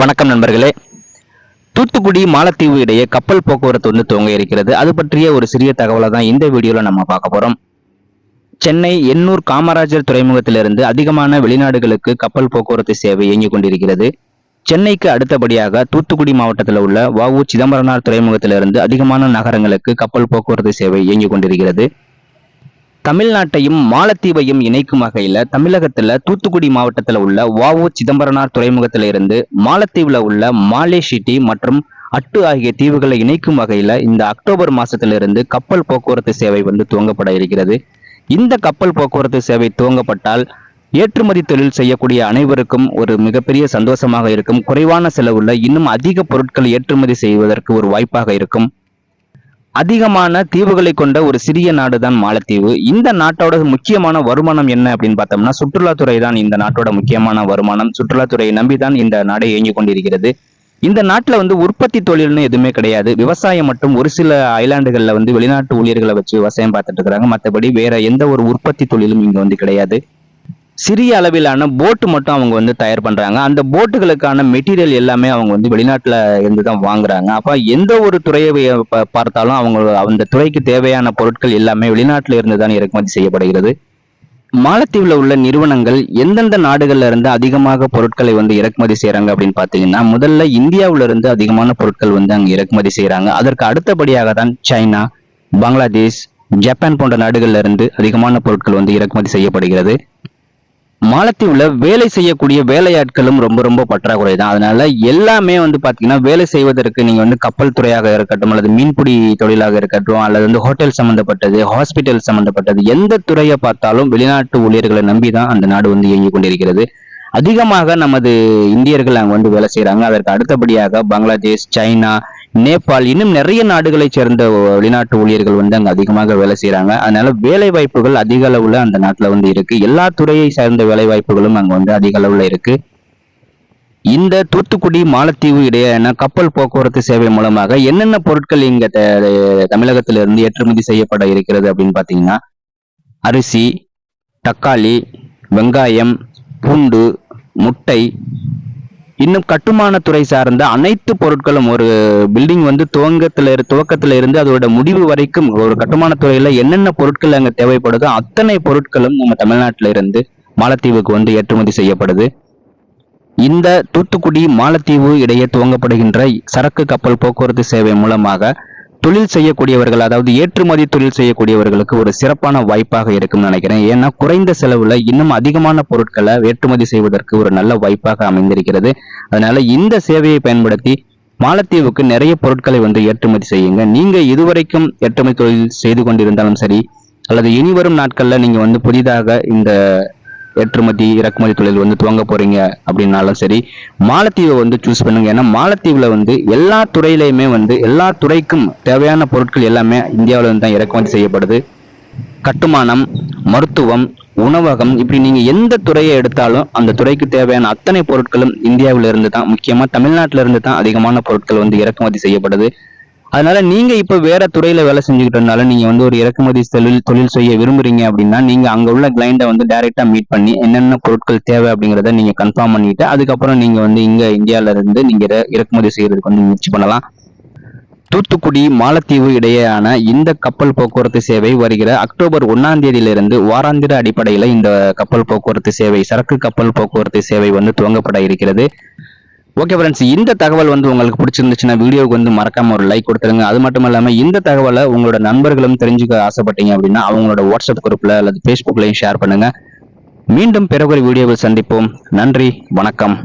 வணக்கம் நண்பர்களே. தூத்துக்குடி மாலத்தீவு இடையே கப்பல் போக்குவரத்து வந்து துவங்க இருக்கிறது. அது பற்றிய ஒரு சிறிய தகவலை தான் இந்த வீடியோவில் நம்ம பார்க்க போகிறோம் சென்னை எண்ணூர் காமராஜர் துறைமுகத்திலிருந்து அதிகமான வெளிநாடுகளுக்கு கப்பல் போக்குவரத்து சேவை இயங்கிக் கொண்டிருக்கிறது. சென்னைக்கு அடுத்தபடியாக தூத்துக்குடி மாவட்டத்தில் உள்ள வஉ சிதம்பரனார் துறைமுகத்திலிருந்து அதிகமான நகரங்களுக்கு கப்பல் போக்குவரத்து சேவை இயங்கிக் கொண்டிருக்கிறது. தமிழ்நாட்டையும் மாலத்தீவையும் இணைக்கும் வகையில தமிழகத்துல தூத்துக்குடி மாவட்டத்துல உள்ள வஉ சிதம்பரனார் துறைமுகத்தில இருந்து மாலத்தீவுல உள்ள மாலேஷிட்டி மற்றும் அட்டு ஆகிய தீவுகளை இணைக்கும் வகையில இந்த அக்டோபர் மாசத்திலிருந்து கப்பல் போக்குவரத்து சேவை வந்து துவங்கப்பட இருக்கிறது. இந்த கப்பல் போக்குவரத்து சேவை துவங்கப்பட்டால் ஏற்றுமதி தொழில் செய்யக்கூடிய அனைவருக்கும் ஒரு மிகப்பெரிய சந்தோஷமாக இருக்கும். குறைவான செலவுள்ள இன்னும் அதிக பொருட்கள் ஏற்றுமதி செய்வதற்கு ஒரு வாய்ப்பாக இருக்கும். அதிகமான தீவுகளை கொண்ட ஒரு சிறிய நாடு தான் மாலத்தீவு. இந்த நாட்டோட முக்கியமான வருமானம் என்ன அப்படின்னு பார்த்தோம்னா சுற்றுலாத்துறை தான் இந்த நாட்டோட முக்கியமான வருமானம். சுற்றுலாத்துறையை நம்பி தான் இந்த நாடை இயங்கிக் கொண்டிருக்கிறது. இந்த நாட்டில் வந்து உற்பத்தி தொழில்னு எதுவுமே கிடையாது. விவசாயம் மட்டும் ஒரு சில ஐலாண்டுகள்ல வந்து வெளிநாட்டு ஊழியர்களை வச்சு விவசாயம் பார்த்துட்டு இருக்கிறாங்க. மற்றபடி வேற எந்த ஒரு உற்பத்தி தொழிலும் இங்க வந்து கிடையாது. சிறிய அளவிலான போட்டு மட்டும் அவங்க வந்து தயார் பண்ணுறாங்க அந்த போட்டுகளுக்கான மெட்டீரியல் எல்லாமே அவங்க வந்து வெளிநாட்டில் இருந்து தான் வாங்குறாங்க. அப்போ எந்த ஒரு துறையை பார்த்தாலும் அவங்க அந்த துறைக்கு தேவையான பொருட்கள் எல்லாமே வெளிநாட்டில் இருந்து தான் இறக்குமதி செய்யப்படுகிறது. மாலத்தீவில் உள்ள நிறுவனங்கள் எந்தெந்த நாடுகள்ல இருந்து அதிகமாக பொருட்களை வந்து இறக்குமதி செய்யறாங்க அப்படின்னு பாத்தீங்கன்னா முதல்ல இந்தியாவில இருந்து அதிகமான பொருட்கள் வந்து அங்க இறக்குமதி செய்யறாங்க அதற்கு அடுத்தபடியாக தான் சைனா பங்களாதேஷ் ஜப்பான் போன்ற நாடுகள்ல இருந்து அதிகமான பொருட்கள் வந்து இறக்குமதி செய்யப்படுகிறது. மாலத்தீவில் வேலை செய்யக்கூடிய வேலையாட்களும் ரொம்ப ரொம்ப பற்றாக்குறை தான். அதனால எல்லாமே வந்து பார்த்தீங்கன்னா வேலை செய்வதற்கு நீங்கள் வந்து கப்பல் துறையாக இருக்கட்டும் அல்லது மீன்பிடி தொழிலாக இருக்கட்டும் அல்லது வந்து ஹோட்டல் சம்பந்தப்பட்டது ஹாஸ்பிட்டல் சம்பந்தப்பட்டது எந்த துறையை பார்த்தாலும் வெளிநாட்டு ஊழியர்களை நம்பி தான் அந்த நாடு வந்து இயங்கிக் கொண்டிருக்கிறது. அதிகமாக நமது இந்தியர்கள் அங்கே வந்து வேலை செய்கிறாங்க அதற்கு அடுத்தபடியாக பங்களாதேஷ் சைனா நேபாள் இன்னும் நிறைய நாடுகளைச் சேர்ந்த வெளிநாட்டு ஊழியர்கள் வந்து அங்க அதிகமாக வேலை செய்யறாங்க அதனால வேலை வாய்ப்புகள் அதிக அளவில் அந்த நாட்டுல வந்து இருக்கு. எல்லா துறையை சார்ந்த வேலை வாய்ப்புகளும் அங்க வந்து அதிக அளவில் இருக்கு. இந்த தூத்துக்குடி மாலத்தீவு இடையேன கப்பல் போக்குவரத்து சேவை மூலமாக என்னென்ன பொருட்கள் இங்க த- தமிழகத்திலிருந்து ஏற்றுமதி செய்யப்பட இருக்கிறது அப்படின்னு பாத்தீங்கன்னா அரிசி தக்காளி வெங்காயம் பூண்டு முட்டை இன்னும் கட்டுமானத்துறை சார்ந்த அனைத்து பொருட்களும் ஒரு பில்டிங் வந்து துவங்கத்துல துவக்கத்தில் துவக்கத்துல இருந்து அதோட முடிவு வரைக்கும் ஒரு கட்டுமானத்துறையில என்னென்ன பொருட்கள் அங்க தேவைப்படுதோ அத்தனை பொருட்களும் நம்ம தமிழ்நாட்டில இருந்து மாலத்தீவுக்கு வந்து ஏற்றுமதி செய்யப்படுது. இந்த தூத்துக்குடி மாலத்தீவு இடையே துவங்கப்படுகின்ற சரக்கு கப்பல் போக்குவரத்து சேவை மூலமாக தொழில் செய்யக்கூடியவர்கள் அதாவது ஏற்றுமதி தொழில் செய்யக்கூடியவர்களுக்கு ஒரு சிறப்பான வாய்ப்பாக இருக்கும்னு நினைக்கிறேன். ஏன்னா குறைந்த செலவுல இன்னும் அதிகமான பொருட்களை ஏற்றுமதி செய்வதற்கு ஒரு நல்ல வாய்ப்பாக அமைந்திருக்கிறது. அதனால இந்த சேவையை பயன்படுத்தி மாலத்தீவுக்கு நிறைய பொருட்களை வந்து ஏற்றுமதி செய்யுங்க. நீங்க இதுவரைக்கும் ஏற்றுமதி தொழில் செய்து கொண்டிருந்தாலும் சரி அல்லது இனி வரும் நாட்கள்ல நீங்க வந்து புதிதாக இந்த ஏற்றுமதி இறக்குமதி தொழில் வந்து துவங்க போறீங்க அப்படின்னாலும் சரி மாலத்தீவை வந்து சூஸ் பண்ணுங்க. ஏன்னா மாலத்தீவில் வந்து எல்லா துறையிலையுமே வந்து எல்லா துறைக்கும் தேவையான பொருட்கள் எல்லாமே இந்தியாவில் இருந்து தான் இறக்குமதி செய்யப்படுது. கட்டுமானம் மருத்துவம் உணவகம் இப்படி நீங்க எந்த துறையை எடுத்தாலும் அந்த துறைக்கு தேவையான அத்தனை பொருட்களும் இந்தியாவில இருந்து தான் முக்கியமா தமிழ்நாட்டில இருந்து தான் அதிகமான பொருட்கள் வந்து இறக்குமதி செய்யப்படுது. அதனால நீங்க இப்ப வேற துறையில வேலை செஞ்சுக்கிட்டனால நீங்க வந்து ஒரு இறக்குமதி தொழில் தொழில் செய்ய விரும்புறீங்க அப்படின்னா நீங்க அங்க உள்ள கிளைண்ட வந்து டைரக்டா மீட் பண்ணி என்னென்ன பொருட்கள் தேவை அப்படிங்கறத நீங்க கன்ஃபார்ம் பண்ணிட்டு அதுக்கப்புறம் நீங்க வந்து இங்க இந்தியால இருந்து நீங்க இறக்குமதி செய்யறதுக்கு வந்து முயற்சி பண்ணலாம். தூத்துக்குடி மாலத்தீவு இடையேயான இந்த கப்பல் போக்குவரத்து சேவை வருகிற அக்டோபர் ஒன்னாம் தேதியிலிருந்து வாராந்திர அடிப்படையில இந்த கப்பல் போக்குவரத்து சேவை சரக்கு கப்பல் போக்குவரத்து சேவை வந்து துவங்கப்பட இருக்கிறது. ஓகே ஃப்ரெண்ட்ஸ் இந்த தகவல் வந்து உங்களுக்கு பிடிச்சிருந்துச்சுன்னா வீடியோக்கு வந்து மறக்காம ஒரு லைக் கொடுத்துருங்க. அது மட்டும் இல்லாம இந்த தகவலை உங்களோட நண்பர்களும் தெரிஞ்சுக்க ஆசைப்பட்டீங்க அப்படின்னா அவங்களோட வாட்ஸ்அப் குரூப்ல அல்லது ஃபேஸ்புக்லயும் ஷேர் பண்ணுங்க. மீண்டும் பிறகு வீடியோவில் சந்திப்போம். நன்றி வணக்கம்.